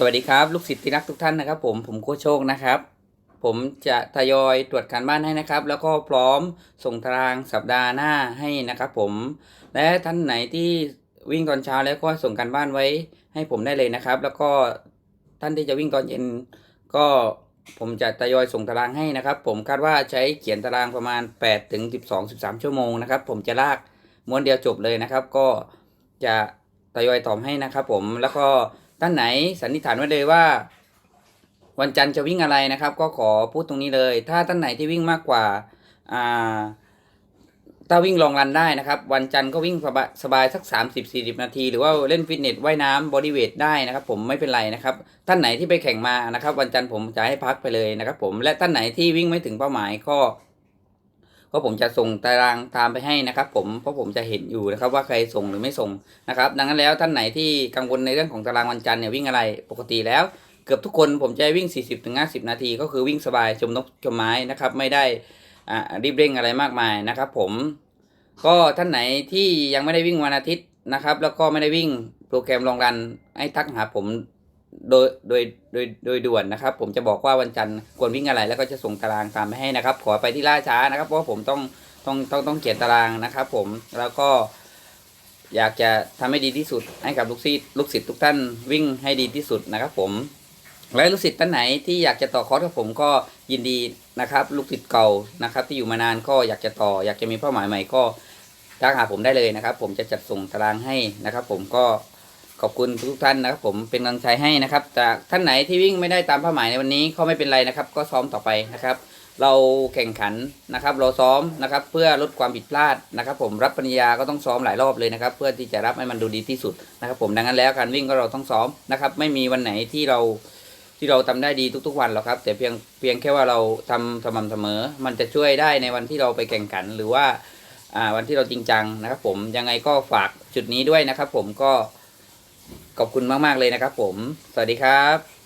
สวัสดีครับ ลูกศิษย์ที่รักทุกท่านนะครับ ผมผมโค้ชโชคนะครับ ผมจะทยอยตรวจการบ้านให้นะครับ แล้วก็พร้อมส่งตารางสัปดาห์หน้าให้นะครับผมและท่านไหนที่วิ่งตอนเช้าแล้วก็ส่งการบ้านไว้ให้ผมได้เลยนะครับ แล้วก็ท่านที่จะวิ่งตอนเย็นก็ผมจะทยอยส่งตารางให้นะครับ ผมคาดว่าใช้เขียนตารางประมาณ8ถึง12 13 ชั่วโมงนะครับ ผมจะลากม้วนเดียวจบเลยนะครับ ก็จะทยอยตอบให้นะครับ ผมแล้วก็ ท่านไหนสันนิษฐานไว้เลยว่า วันจันทร์จะวิ่งอะไรนะครับ ก็ขอพูดตรงนี้เลย ถ้าท่านไหนที่วิ่งมากกว่าอ่าถ้าวิ่งลองรันได้นะครับ วันจันทร์ก็วิ่งสบายสบายสัก 30 40 นาที หรือว่าเล่นฟิตเนสว่ายน้ำบอดี้เวทได้นะครับ ผมไม่เป็นไรนะครับ ท่านไหนที่ไปแข่งมานะครับ วันจันทร์ผมจะให้พักไปเลยนะครับ ผมและท่านไหนที่วิ่งไม่ถึงเป้าหมายก็ ก็ผมจะส่งตารางตามไปให้นะครับ ผมเพราะผมจะเห็นอยู่นะครับว่าใครส่งหรือไม่ส่งนะครับ ดังนั้นแล้วท่านไหนที่กังวลในเรื่องของตารางวันจันทร์เนี่ยวิ่งอะไรปกติแล้วเกือบทุกคนผมจะวิ่ง 40ถึง50 นาที ก็คือวิ่งสบายชมนกชมไม้นะครับ ไม่ได้อ่ารีบเร่งอะไรมากมายนะครับผมก็ท่านไหนที่ยังไม่ได้วิ่งวันอาทิตย์นะครับ แล้วก็ไม่ได้วิ่งโปรแกรมลองรันให้ทักหาผม โดยโดยโดยโดยด่วนนะครับ ผมจะบอกว่าวันจันทร์ควรวิ่งอะไรแล้วก็จะส่งตารางตามไปให้นะครับ ขอไปที่ล่าช้านะครับ เพราะผมต้องต้องต้องต้องเขียนตารางนะครับ ผมแล้วก็ อยากจะทำให้ดีที่สุดให้กับลูกศิษย์ลูกศิษย์ทุกท่านวิ่งให้ดีที่สุดนะครับ ผมและลูกศิษย์ท่านไหนที่อยากจะต่อคอร์สกับผมก็ยินดีนะครับ ลูกศิษย์เก่านะครับ ที่อยู่มานานก็อยากจะต่อ อยากจะมีเป้าหมายใหม่ก็ทักหาผมได้เลยนะครับ ผมจะจัดส่งตารางให้นะครับ ผมก็ ขอบคุณทุกท่านนะครับ ผมเป็นกำลังใจให้นะครับจากท่านไหนที่วิ่งไม่ได้ตามเป้าหมายในวันนี้ก็ไม่เป็นไรนะครับ ก็ซ้อมต่อไปนะครับ เราแข่งขันนะครับ เราซ้อมนะครับ เพื่อลดความผิดพลาดนะครับ ผมรับปริญญาก็ต้องซ้อมหลายรอบเลยนะครับ เพื่อที่จะรับให้มันดูดีที่สุดนะครับ ผมดังนั้นแล้วการวิ่งก็เราต้องซ้อมนะครับ ไม่มีวันไหนที่เราที่เราทำได้ดีทุกๆวันหรอกครับ แต่เพียงเพียงแค่ว่าเราทำสม่ำเสมอ มันจะช่วยได้ในวันที่เราไปแข่งขันหรือว่าวันที่เราจริงจังนะครับ ผมยังไงก็ฝากจุดนี้ด้วยนะครับ ผมก็ ขอบคุณมาก ๆ เลยนะครับผม สวัสดีครับ